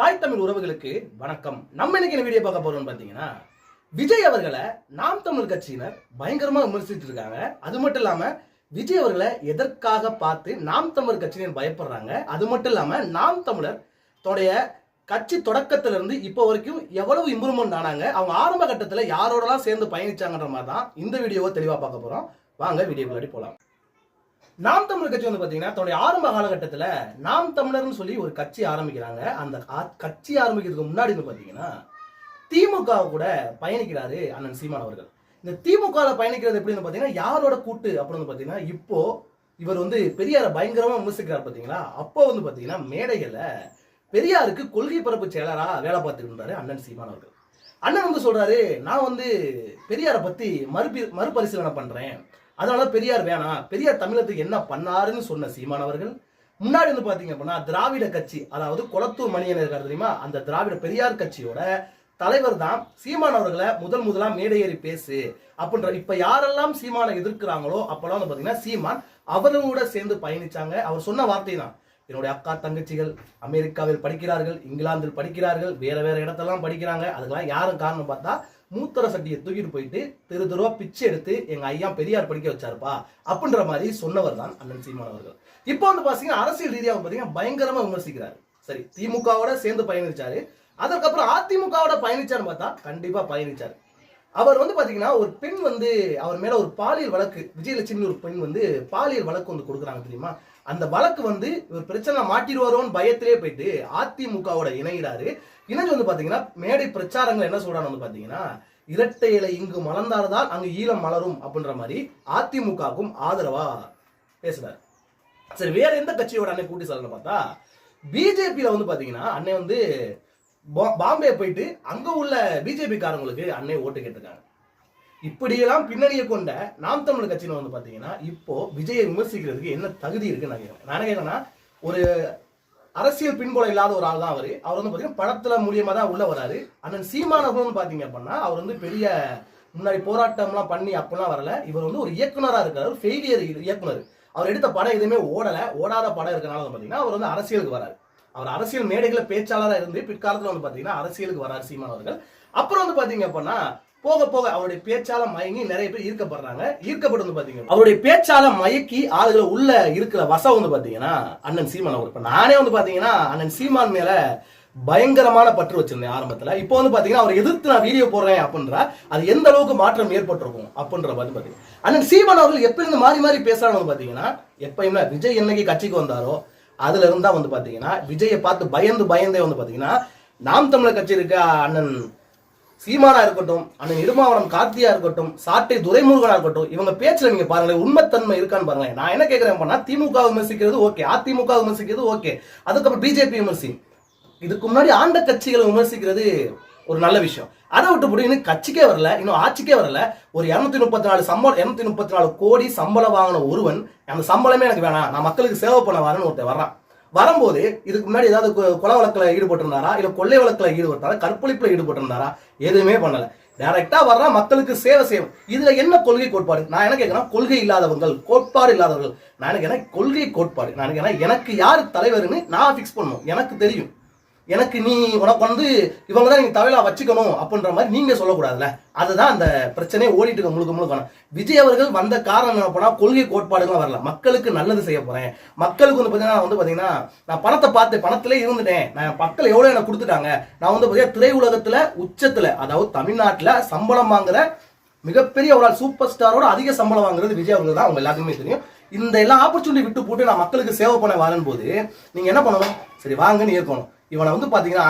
தாய் தமிழ் உறவுகளுக்கு வணக்கம். நம்ம இன்னைக்கு என்ன வீடியோ பார்க்க போறோம்னு பாத்தீங்கன்னா விஜய் அவர்களை நாம் தமிழ் கட்சியினர் பயங்கரமா விமர்சிட்டு இருக்காங்க. அது மட்டும் இல்லாம விஜய் அவர்களை எதற்காக பார்த்து நாம் தமிழ் கட்சியினர் பயப்படுறாங்க? அது மட்டும் இல்லாம நாம் தமிழர் தன்னுடைய கட்சி தொடக்கத்திலிருந்து இப்போ வரைக்கும் எவ்வளவு இம்ப்ரூவ்மெண்ட் ஆனாங்க அவங்க ஆரம்ப கட்டத்தில் யாரோடலாம் சேர்ந்து பயணிச்சாங்கன்ற மாதிரி தான் இந்த வீடியோவை தெளிவாக பார்க்க போகிறோம் வாங்க வீடியோக்குள்ளாடி போகலாம் நாம் தமிழர் கட்சி வந்து பாத்தீங்கன்னா தன்னுடைய ஆரம்ப காலகட்டத்துல நாம் தமிழர்னு சொல்லி ஒரு கட்சி ஆரம்பிக்கிறாங்க. அந்த கட்சி ஆரம்பிக்கிறதுக்கு முன்னாடி வந்து பாத்தீங்கன்னா திமுக கூட பயணிக்கிறாரு அண்ணன் சீமான் அவர்கள். இந்த திமுக பயணிக்கிறது எப்படின்னு பாத்தீங்கன்னா யாரோட கூட்டு அப்படின்னு வந்து பாத்தீங்கன்னா இப்போ இவர் வந்து பெரியார பயங்கரமா விமர்சிக்கிறார் பாத்தீங்களா? அப்போ வந்து பாத்தீங்கன்னா மேடைகள்ல பெரியாருக்கு கொள்கை பரப்பு செயலரா வேலை பார்த்துட்டு இருந்தாரு அண்ணன் சீமான் அவர்கள். அண்ணன் வந்து சொல்றாரு நான் வந்து பெரியாரை பத்தி மறுபி மறுபரிசீலனை பண்றேன். அதனால பெரியார் வேணாம் பெரியார் தமிழத்துக்கு என்ன பண்ணாருன்னு சொன்ன சீமானவர்கள் முன்னாடி வந்து பாத்தீங்க அப்படின்னா திராவிட கட்சி அதாவது குளத்தூர் மணியன் இருக்காரு தெரியுமா? அந்த திராவிட பெரியார் கட்சியோட தலைவர் தான் சீமான் அவர்களை முதல் முதலா மேடையேறி பேசு அப்படின்ற இப்ப யாரெல்லாம் சீமானை எதிர்க்கிறாங்களோ அப்பெல்லாம் வந்து பாத்தீங்கன்னா சீமான் அவர்களோட சேர்ந்து பயணிச்சாங்க. அவர் சொன்ன வார்த்தை தான். என்னுடைய அக்கா தங்கச்சிகள் அமெரிக்காவில் படிக்கிறார்கள் இங்கிலாந்தில் படிக்கிறார்கள் வேற வேற இடத்தெல்லாம் படிக்கிறாங்க. அதுக்கெல்லாம் யாரும் காரணம் பார்த்தா மூத்தர சட்டியை தூக்கிட்டு போயிட்டு தெரு தெருவா பிச்சை எடுத்து எங்க ஐயா பெரியார் படிக்க வச்சாருப்பா அப்படின்ற மாதிரி சொன்னவர் தான் அண்ணன் சீமான் அவர்கள். இப்போ வந்து பாத்தீங்கன்னா அரசியல் ரீதியாக பாத்தீங்கன்னா பயங்கரமா விமர்சிக்கிறாரு. சரி திமுகவோட சேர்ந்து பயணிச்சாரு. அதுக்கப்புறம் அதிமுகவோட பயணிச்சாருன்னு பார்த்தா கண்டிப்பா பயணிச்சாரு. அவர் வந்து பார்த்தீங்கன்னா ஒரு பெண் வந்து அவர் மேலே ஒரு பாலியல் வழக்கு விஜயலட்சுமி ஒரு பெண் வந்து பாலியல் வழக்கு வந்து கொடுக்குறாங்க தெரியுமா? அந்த வழக்கு வந்து இவர் பிரச்சனை மாட்டிடுவாரோன்னு பயத்திலே போயிட்டு அதிமுகவோட இணைகிறாரு இணைஞ்சு வந்து பார்த்தீங்கன்னா மேடை பிரச்சாரங்கள் என்ன சொல்றாங்க வந்து பார்த்தீங்கன்னா இரட்டை இலை இங்கு மலர்ந்தால்தான் அங்கு ஈழம் மலரும் அப்படின்ற மாதிரி அதிமுகவுக்கும் ஆதரவா பேசுறாரு. சரி வேற எந்த கட்சியோட அன்னை கூட்டி சொல்லணும் பார்த்தா பிஜேபியில வந்து பார்த்தீங்கன்னா அன்னை வந்து பாம்பே போயிட்டு அங்க உள்ள பிஜேபி காரங்களுக்கு அன்னை ஓட்டு கேட்டிருக்காங்க. இப்படியெல்லாம் பின்னணியை கொண்ட நாம் தமிழர் கட்சியில வந்து பாத்தீங்கன்னா இப்போ விஜயை விமர்சிக்கிறதுக்கு என்ன தகுதி இருக்குன்னு நான் கேட்கிறேன். நான் கேட்கறேன்னா ஒரு அரசியல் பின்புல இல்லாத ஒரு ஆள் தான் அவரு. அவர் வந்து பாத்தீங்கன்னா படத்துல மூலியமா தான் உள்ள வராரு. அண்ணன் சீமானவர்கள் பாத்தீங்க அப்படின்னா அவர் வந்து பெரிய முன்னாடி போராட்டம்லாம் பண்ணி அப்பெல்லாம் வரல. இவர் வந்து ஒரு இயக்குனரா இருக்காரு. ஃபெயிலியர் இயக்குனர். அவர் எடுத்த படம் எதுவுமே ஓடல. ஓடாத படம் இருக்கனால வந்து பாத்தீங்கன்னா அவர் வந்து அரசியலுக்கு வராரு. அவர் அரசியல் மேடைகளை பேச்சாளரா இருந்து பிற்காலத்துல வந்து பாத்தீங்கன்னா அரசியலுக்கு வராரு சீமான் அவர்கள். அப்புறம் வந்து பார்த்தீங்க அப்படின்னா போக போக அவருடைய பேச்சால மயங்கி நிறைய பேர் ஈர்க்கப்படுறாங்க. ஈர்க்கப்பட்டு வந்து பாத்தீங்க அவருடைய பேச்சால மயக்கி ஆளுகளை உள்ள இருக்கிற வசம் வந்து பாத்தீங்கன்னா அண்ணன் சீமான் அவர் இப்ப நானே வந்து பாத்தீங்கன்னா அண்ணன் சீமான் மேல பயங்கரமான பற்று வச்சிருந்தேன் ஆரம்பத்துல. இப்போ வந்து பாத்தீங்கன்னா அவர் எதிர்த்து நான் வீடியோ போடுறேன் அப்படின்ற அது எந்த அளவுக்கு மாற்றம் ஏற்பட்டிருக்கும் அப்படின்ற பார்த்து பாத்தீங்கன்னா அண்ணன் சீமான் அவர்கள் எப்ப இருந்து மாறி மாறி பேசுறாங்க வந்து பாத்தீங்கன்னா எப்பயுமே விஜய் என்னைக்கு கட்சிக்கு வந்தாரோ அதுல இருந்தா வந்து பாத்தீங்கன்னா விஜயை பார்த்து பயந்து பயந்தே வந்து பாத்தீங்கன்னா நாம் தமிழர் கட்சி இருக்க அண்ணன் சீமானா இருக்கட்டும் அண்ணன் இருமாவரம் கார்த்தியா இருக்கட்டும் சாட்டை துரைமுருகனா இருக்கட்டும் இவங்க பேச்சுல நீங்க பாருங்களேன் உண்மைத்தன்மை இருக்கான்னு பாருங்களேன். நான் என்ன கேட்கிறேன் பண்ணா திமுக விமர்சிக்கிறது ஓகே. அதிமுக விமர்சிக்கிறது ஓகே. அதுக்கப்புறம் பிஜேபி விமர்சி. இதுக்கு முன்னாடி ஆண்ட கட்சிகளை விமர்சிக்கிறது ஒரு நல்ல விஷயம். அதை விட்டு போட்டு இன்னும் கட்சிக்கே வரல இன்னும் ஆட்சிக்கே வரல. ஒரு இரநூத்தி முப்பத்தி நாலு சம்பளம் இரநூத்தி முப்பத்தி நாலு கோடி சம்பளம் வாங்கின ஒருவன் அந்த சம்பளமே எனக்கு வேணாம். நான் மக்களுக்கு சேவை பண்ண வரேன்னு ஒருத்தர் வர்றான். வரும்போது இதுக்கு முன்னாடி ஏதாவது கொலை வழக்கில் ஈடுபட்டிருந்தாரா? இல்லை கொள்ளை வழக்கில் ஈடுபட்டாரா? கற்பழிப்புல ஈடுபட்டிருந்தாரா? எதுவுமே பண்ணல. டைரக்டா வர்றா மக்களுக்கு சேவை செய்யும் இதுல என்ன கொள்கை கோட்பாடு? நான் என்ன கேட்கிறேன் கொள்கை இல்லாதவர்கள் கோட்பாடு இல்லாதவர்கள். நான் என்ன கொள்கை கோட்பாடு. நான் என்ன எனக்கு யார் தலைவர்னு நான் ஃபிக்ஸ் பண்ணும். எனக்கு தெரியும். எனக்கு நீ உனக்கு வந்து இவங்க தான் நீங்க தலைவலா வச்சுக்கணும் அப்படின்ற மாதிரி நீங்க சொல்லக்கூடாதுல்ல. அதுதான் அந்த பிரச்சனையை ஓடிட்டு இருக்க முழுக்க முழுக்க. விஜய் அவர்கள் வந்த காரணம் என்ன போனா கொள்கை கோட்பாடுகளும் வரல. மக்களுக்கு நல்லது செய்ய போறேன். மக்களுக்கு வந்து பாத்தீங்கன்னா வந்து பாத்தீங்கன்னா நான் பணத்தை பார்த்து பணத்திலே இருந்துட்டேன். நான் மக்கள் எவ்வளவு எனக்கு கொடுத்துட்டாங்க. நான் வந்து பாத்தீங்கன்னா திரையுலகத்துல உச்சத்துல அதாவது தமிழ்நாட்டுல சம்பளம் வாங்குற மிகப்பெரிய ஒரு சூப்பர் ஸ்டாரோட அதிக சம்பளம் வாங்குறது விஜய் அவர்கள் தான். அவங்க எல்லாருக்குமே தெரியும். இந்த எல்லா ஆப்பர்ச்சுனிட்டி விட்டு போட்டு நான் மக்களுக்கு சேவை பண்ண வரேன் போது நீங்க என்ன பண்ணணும்? சரி வாங்கன்னு இருக்கணும் இவனை வந்து பாத்தீங்கன்னா